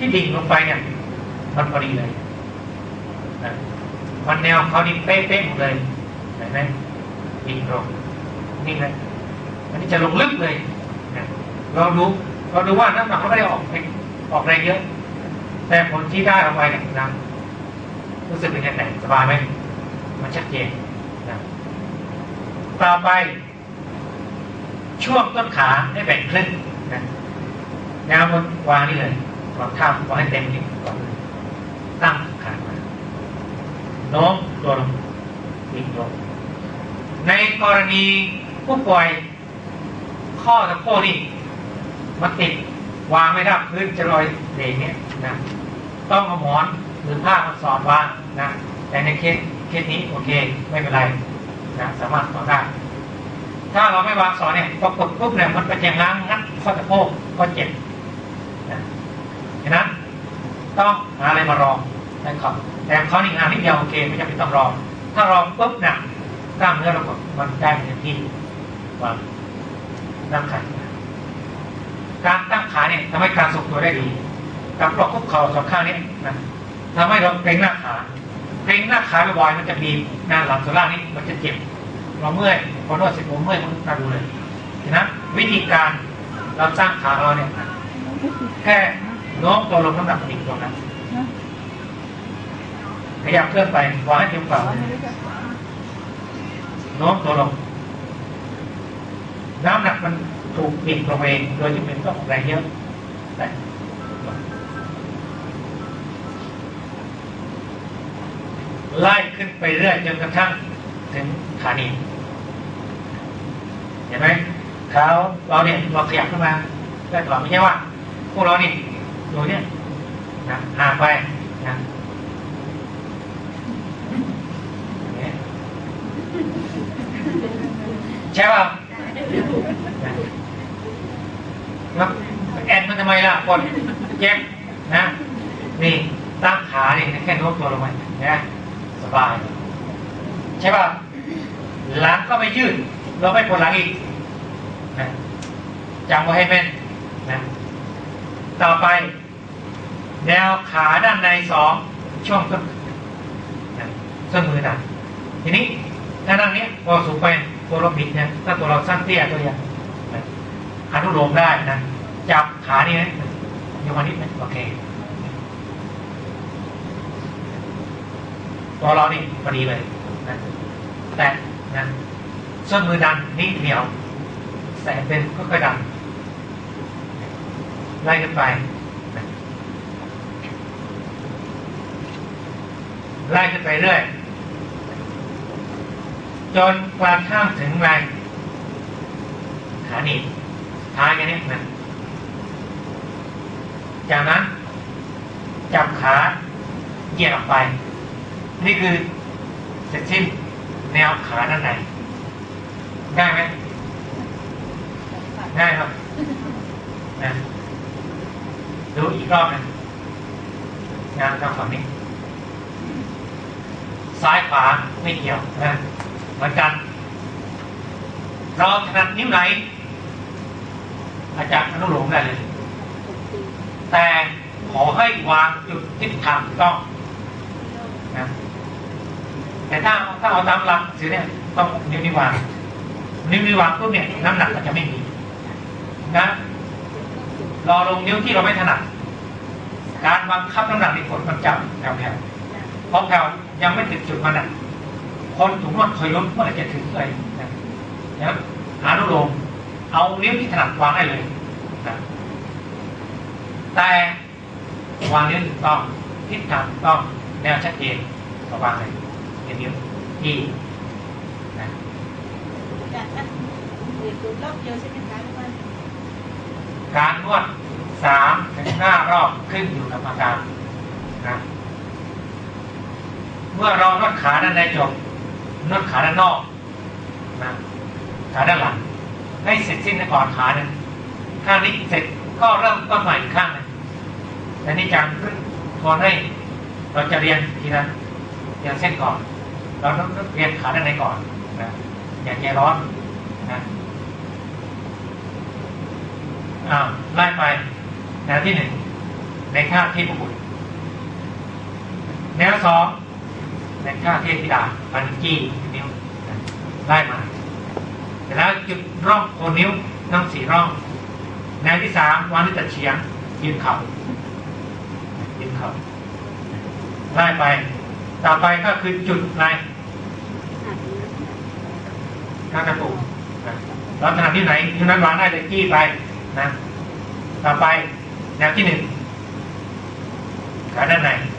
ที่ดิ่งลงไปเนี่ย มันพอดีเลยนะมันแนวเขานี่เป๊ะๆหมดเลยเห็นไหมดิ่งลงนี่เลยอันนี้จะลงลึกเลยนะเราดูเราดูว่าน้ำหนักเขาไม่ได้ออกออกแรงเยอะ แต่ผลที่ได้ออกไปเนี่ยนะรู้สึกเป็นยังไงสบายไหมมันชัดเจนนะต่อไป ช่วงต้นขาให้แบ่งครึ่งนะแนวบนวางนี่เลย วางท่ามวางให้เต็มที่ก่อนตั้งขามาโน้มตัวลงดิ่งลงในกรณีผู้ป่วยข้อสะโพกนี่มันติดวางไม่ได้พื้นจะลอยเด็กเนี้ยนะต้องเอาหมอนหรือผ้ามาสอดวางนะแต่ในเคสเคสนี้โอเคไม่เป็นไรนะสามารถสอนได้ถ้าเราไม่วางสอนเนี่ยพอกดปุ๊บเนี่ยมันก็จะง้างงัดข้อสะโพกก็เจ็บ ฉะนั้นต้องหาอะไรมารองนะครับแต่เขานี่งานนิดเดียวโอเคไม่จำเป็นต้องรอง ถ้ารองปุ๊บเนี่ยกล้ามเนื้อเราก็มันได้เต็มที่วางนั่งขาการตั้งขาเนี่ยทำให้การทรงตัวได้ดีการปลอกคุกเข่าสองข้างนี้นะทำให้เราเกร็งหน้าขาเกร็งหน้าขาบ่อยๆมันจะบีบหน้าหลังส่วนล่างนี้มันจะเจ็บเราเมื่อยพอนวดเสร็จผมเมื่อยมันมาดูเลยเห็นะวิธีการเราสร้างขาเราเนี่ยแค่ น้มตัวลงน้ำหนักดิ่งตรงนั้นขยับเคลื่อนไปวางให้เทียมฝั่งโน้มตัวลง น้ำหนักมันถูกดิ่งลงเองโดยที่เป็นต้องออกแรงเยอะแต่ไล่ขึ้นไปเรื่อยจนกระทั่งถึงขาหนีบเห็นไหมเท้าเราเนี่ยเราขยับขึ้นมาได้ตลอดไม่ใช่ว่า พวกเรานี่ ดูเนี่ยนะห่างไปนะอย่างเงี้ยใช่ป่ะนะแล้วแอนมันทำไมล่ะคนเจ็บนะ นี่ตั้งขาเนี่ยแค่โน้มตัวลงไปนะสบาย ใช่ป่ะหลังก็ไม่ยืด เราไม่ปวดหลังอีกนะจำไว้ให้แม่นนะต่อไป แนวขาด้านในสองช่วงต้นส้นมือต่างทีนี้ถ้านั่งเนี้ยพอสูงไปตัวเราบิดเนี่ยถ้าตัวเราสั้นเตี้ยตัวอย่างนะอนุโลมได้นะจับขานี่นะยกมานิดนึงโอเคตัวเรานี่พอดีเลยนะแต่นะส้นมือดันนี่เหนียวแสนเป็นก็ค่อยๆดันไล่ขึ้นไปนะ ไล่ขึ้นไปเรื่อยจนกระทั่งถึงแรงขาหนีท้ายแค่นี้นะจากนั้น จับขาเหยียดออกไป นี่คือเสร็จสิ้นแนวขาด้านในได้ไหมได้ครับนะดูอีกรอบหนึงงานทางฝั่งนี้ ซ้ายขวาไม่เกี่ยวนะเหมือนกันเราถนัดนิ้วไหน อาจารย์อนุโลมได้เลย แต่ขอให้วางจุดทิศทางถูกต้องนะแต่ถ้าถ้าเอาตามหลักสือเนี่ยต้องนิ้วนิ้ววางนิ้วนิ้ววางปุ๊บเนี่ยน้ำหนักมันจะไม่มีนะรอลงนิ้วที่เราไม่ถนัดการบังคับน้ำหนักในกดมันจับแผ่วๆเพราะแผ่ว ยังไม่ถึงจุดมันอะคนถุงนวดคอยล้มเมื่อไหร่จะถึงเลยนะนะครับหานุโลมเอานิ้วที่ถนัดวางได้เลยนะแต่วางนิ้วถูกต้องทิศทางถูกต้องแนวชัดเจนก็วางเลยเป็นนิ้วที่นะจากนั้นเด็กดูรอบเดียวใช่ไหมคะทุกวันการนวดสามถึงห้ารอบขึ้นอยู่กับอาการนะเมื่อเรานวดขาด้านในจบนวดขาด้านนอกนะขาด้านหลัง ให้เสร็จสิ้นก่อนขานึ่งข้างนี้เสร็จก็เริ่มต้นใหม่อีกข้างหนึงแต่นี่จังขึ้นทวนให้เราจะเรียนทีละเรียนเส้นก่อน เราต้องเรียนขาด้านในก่อนนะอย่าใจร้อนนะอ้าวไล่ไปแนวที่หนึ่งในท่าเทพบุตรแนวสอง ในท่าเทพธิดาปันจี้นิ้วไล่มาเสร็จแล้วจุดร่องโคนนิ้วทั้งสี่ร่องแนวที่สามวางด้วตัดเฉียงยืนเข่ายืนเข่าไล่ไป ต่อไปก็คือจุดอะไรข้างกระตุกเราถนัดที่ไหนที่นั้นวางได้เลยจี้ไปนะ ต่อไปแนวที่หนึ่งขาด้านในน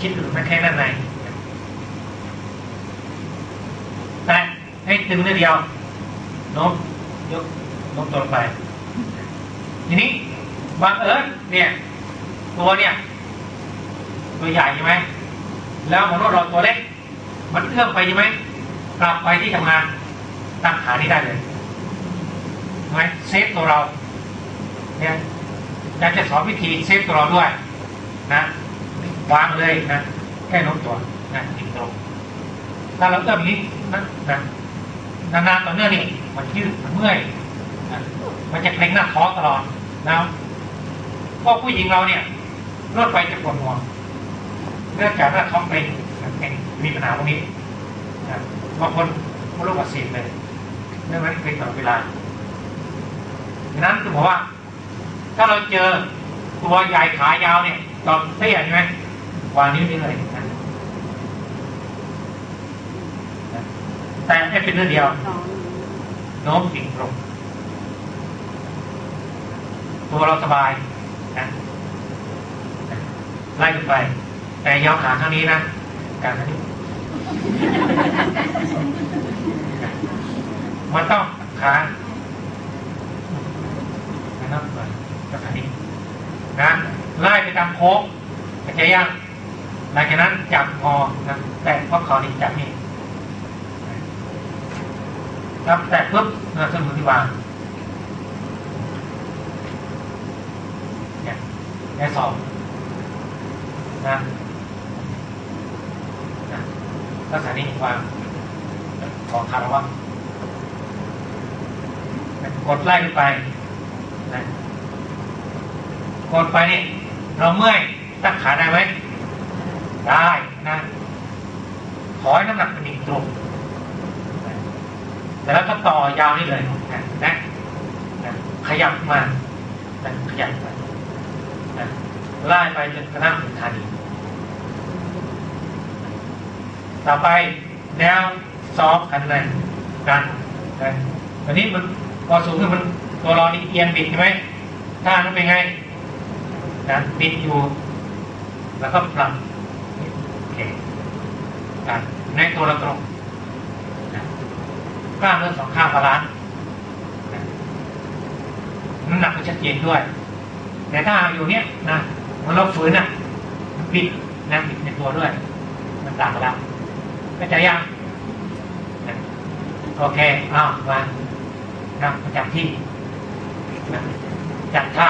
คิดถึงนักแข้งด้านในนแต่ให้ตึงนิดเดียวโน้มยกโน้มตัวไป ทีนี้บังเอิญเนี่ยตัวเนี่ย ตัวใหญ่ใช่ไหมแล้วมนุษย์เราตัวเล็ก มันเอื้อมไปใช่ไหมกลับไปที่ทำงานตั้งขานี้ได้เลยใช่ไหมเซฟตัวเราเนี่ยอยากจะสอนวิธีเซฟตัวเราด้วยนะ วางเลยนะแค่น้มตัวนะติดตรงถ้าเราเอื้อมนี้นะนะนานๆต่อเนื่องนี่มันยืดมันเมื่อยนะมันจะเกร็งหน้าท้องตลอดนะพวกผู้หญิงเราเนี่ยรถไฟจะปวดหัวเนื่องจากว่าท้องเป็นเป็นมีปัญหาตรงนี้นะบางคนมดลูกอักเสบเลยเรื่องนั้นเป็นตลอดเวลาดังนั้นคือบอกว่า ถ้าเราเจอตัวใหญ่ขายาวเนี่ยตอนเตี้ยใช่ไหม วางนิ้วนี้เลยนะแต่ให้เป็นเรื่องเดียวโน้มสิ่งตรงตัวเราสบายนะไล่ขึ้นไป แต่ยาวขาข้างนี้นะการข้างนี้มันต้องขานะครับก่อนกับขานี้นะไล่ไปตามโค้งเข้าใจยัง หลังจากนั้นจับงอนะแต่พอเขานี่จับนี่ครับแต่ปุ๊บนะสมุนที่วางเนี่ยแค่สองนะนะลักษณะนี้วางของคารวะนะกดไล่ขึ้นไปนะกดไปนี่เราเมื่อยตั้งขาได้ไหม ได้นะขอให้น้ำหนักเป็นอีกตรงแต่แล้วก็ต่อยาวนี่เลยนะนะขยับมานะขยับมานะไล่ไปจนกระทั่งถึงคานีต่อไปแนวซอฟกันเลยกันนะอันนี้มันพอสูงขึ้นมันตัวรอนี่เอียงบิดใช่ไหมท่านั้นเป็นไงนะบิดอยู่ แล้วก็ปรับ โอเคกันในตัวเราตรงนะกล้ามเนื้อสองข้างบาลานซ์น้ำหนักก็ชัดเจนด้วย แต่ถ้าอยู่เนี้ยนะมันเราฝืนนะมันบิดนะบิดในตัวด้วย มันต่างกันแล้วเข้าใจยังโอเคอ้าวมานะประจำที่นะจัดท่า